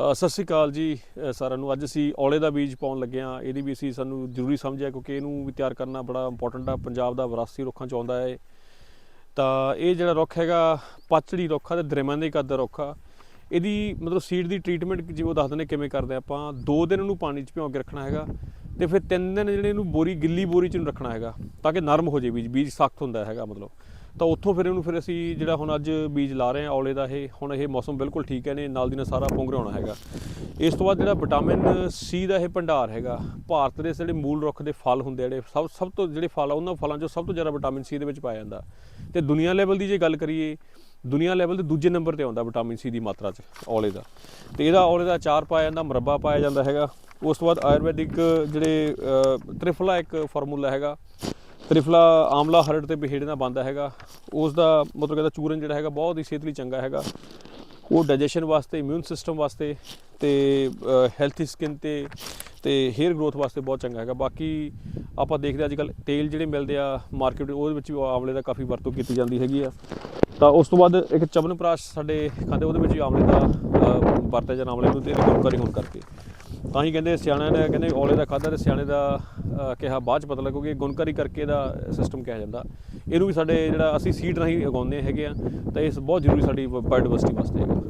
ਸਤਿ ਸ਼੍ਰੀ ਅਕਾਲ ਜੀ ਸਾਰਿਆਂ ਨੂੰ। ਅੱਜ ਅਸੀਂ ਔਲੇ ਦਾ ਬੀਜ ਪਾਉਣ ਲੱਗੇ ਹਾਂ। ਇਹਦੀ ਵੀ ਅਸੀਂ ਸਾਨੂੰ ਜ਼ਰੂਰੀ ਸਮਝਿਆ ਕਿਉਂਕਿ ਇਹਨੂੰ ਵੀ ਤਿਆਰ ਕਰਨਾ ਬੜਾ ਇੰਪੋਰਟੈਂਟ ਆ। ਪੰਜਾਬ ਦਾ ਵਿਰਾਸਤੀ ਰੁੱਖਾਂ ਚ ਆਉਂਦਾ ਹੈ ਤਾਂ ਇਹ ਜਿਹੜਾ ਰੁੱਖ ਹੈਗਾ, ਪਾਚੜੀ ਰੁੱਖ ਆ ਤੇ ਦਰਮਿਆਨੇ ਕੱਦ ਦਾ ਰੁੱਖ ਆ। ਇਹਦੀ ਮਤਲਬ ਸੀਡ ਦੀ ਟ੍ਰੀਟਮੈਂਟ ਜਿਵੇਂ ਉਹ ਦੱਸਦੇ ਨੇ ਕਿਵੇਂ ਕਰਦੇ ਆ ਆਪਾਂ। 2 ਦਿਨ ਇਹਨੂੰ ਪਾਣੀ 'ਚ ਭਿਓ ਕੇ ਰੱਖਣਾ ਹੈਗਾ। ਤੇ ਫਿਰ 3 ਦਿਨ ਜਿਹੜੇ ਇਹਨੂੰ ਬੋਰੀ, ਗਿੱਲੀ ਬੋਰੀ 'ਚ ਨੂੰ ਰੱਖਣਾ ਹੈਗਾ, ਤਾਂ ਕਿ ਨਰਮ ਹੋ ਜੇ ਬੀਜ ਬੀਜ ਸਖਤ ਹੁੰਦਾ ਹੈਗਾ ਮਤਲਬ। ਤਾਂ ਉੱਥੋਂ ਫਿਰ ਇਹਨੂੰ ਫਿਰ ਅਸੀਂ ਜਿਹੜਾ ਹੁਣ ਅੱਜ ਬੀਜ ਲਾ ਰਹੇ ਹਾਂ ਔਲੇ ਦਾ ਇਹ, ਹੁਣ ਇਹ ਮੌਸਮ ਬਿਲਕੁਲ ਠੀਕ ਹੈ ਨੇ ਨਾਲ ਦੀ ਨਾਲ ਸਾਰਾ ਪੁੰਗ ਹੈਗਾ। ਇਸ ਤੋਂ ਬਾਅਦ ਜਿਹੜਾ ਵਿਟਾਮਿਨ ਸੀ ਦਾ ਇਹ ਭੰਡਾਰ ਹੈਗਾ, ਭਾਰਤ ਦੇ ਜਿਹੜੇ ਮੂਲ ਰੁੱਖ ਦੇ ਫਲ ਹੁੰਦੇ ਜਿਹੜੇ, ਸਭ ਸਭ ਤੋਂ ਜਿਹੜੇ ਫਲ ਆ, ਉਹਨਾਂ ਫਲਾਂ 'ਚੋਂ ਸਭ ਤੋਂ ਜ਼ਿਆਦਾ ਵਿਟਾਮਿਨ ਸੀ ਦੇ ਵਿੱਚ ਪਾਇਆ ਜਾਂਦਾ। ਤੇ ਦੁਨੀਆ ਲੈਵਲ ਦੀ ਜੇ ਗੱਲ ਕਰੀਏ, ਦੁਨੀਆ ਲੈਵਲ ਤੇ ਦੂਜੇ ਨੰਬਰ ਤੇ ਆਉਂਦਾ ਵਿਟਾਮਿਨ ਸੀ ਦੀ ਮਾਤਰਾ 'ਚ ਔਲੇ ਦਾ। ਤੇ ਇਹਦਾ ਔਲੇ ਦਾ ਅਚਾਰ ਪਾਇਆ ਜਾਂਦਾ, ਮੁਰੱਬਾ ਪਾਇਆ ਜਾਂਦਾ ਹੈਗਾ। ਉਸ ਤੋਂ ਬਾਅਦ ਆਯੁਰਵੈਦਿਕ ਜਿਹੜੇ ਤ੍ਰਿਫਲਾ ਇੱਕ ਫਾਰਮੂਲਾ ਹੈਗਾ। ਤ੍ਰਿਫਲਾ ਆਮਲਾ ਹਰੜ ਤੇ ਬਿਹੇੜੇ ਨਾਲ ਬਣਦਾ ਹੈਗਾ। ਉਸ ਦਾ ਮਤਲਬ ਇਹਦਾ ਚੂਰਨ ਜਿਹੜਾ ਹੈਗਾ ਬਹੁਤ ਹੀ ਸਿਹਤ ਲਈ ਚੰਗਾ ਹੈਗਾ। ਉਹ ਡਾਈਜੈਸ਼ਨ ਵਾਸਤੇ, ਇਮਿਊਨ ਸਿਸਟਮ ਵਾਸਤੇ ਤੇ ਹੈਲਥੀ ਸਕਿਨ ਤੇ ਤੇ ਹੇਅਰ ਗਰੋਥ ਵਾਸਤੇ ਬਹੁਤ ਚੰਗਾ ਹੈਗਾ। ਬਾਕੀ ਆਪਾਂ ਦੇਖਦੇ ਅੱਜ ਕੱਲ ਤੇਲ ਜਿਹੜੇ ਮਿਲਦੇ ਆ ਮਾਰਕੀਟ ਉਹਦੇ ਵਿੱਚ ਵੀ ਆਮਲੇ ਦਾ ਕਾਫੀ ਵਰਤੋਂ ਕੀਤੀ ਜਾਂਦੀ ਹੈਗੀ ਆ। ਤਾਂ ਉਸ ਤੋਂ ਬਾਅਦ ਇੱਕ ਚਵਨਪ੍ਰਾਸ਼ ਸਾਡੇ ਖਾਂਦੇ, ਉਹਦੇ ਵਿੱਚ ਵੀ ਆਮਲੇ ਦਾ ਵਰਤਿਆ ਜਾਂਦਾ, ਆਮਲੇ ਨੂੰ ਤੇ ਇਹਦੀ ਹੋਣ ਕਰਕੇ। ਤਾਂ ਹੀ ਕਹਿੰਦੇ ਸਿਆਣਿਆਂ ਨੇ ਕਹਿੰਦੇ ਔਲੇ ਦਾ ਖਾਦਾ ਤੇ ਸਿਆਣੇ ਦਾ ਕਿਹਾ ਬਾਅਦ ਚ ਪਤਾ ਲੱਗਾ ਗੁਣਕਾਰੀ ਕਰਕੇ ਇਹਦਾ ਸਿਸਟਮ ਕਿਹਾ ਜਾਂਦਾ। ਇਹਨੂੰ ਵੀ ਸਾਡੇ ਜਿਹੜਾ ਅਸੀਂ ਸੀਡ ਰਾਹੀਂ ਉਗਾਉਂਦੇ ਹੈਗੇ ਆ, ਤਾਂ ਇਸ ਬਹੁਤ ਜ਼ਰੂਰੀ ਸਾਡੀ ਬਾਇਓਡਾਇਵਰਸਿਟੀ ਵਾਸਤੇ ਹੈਗਾ।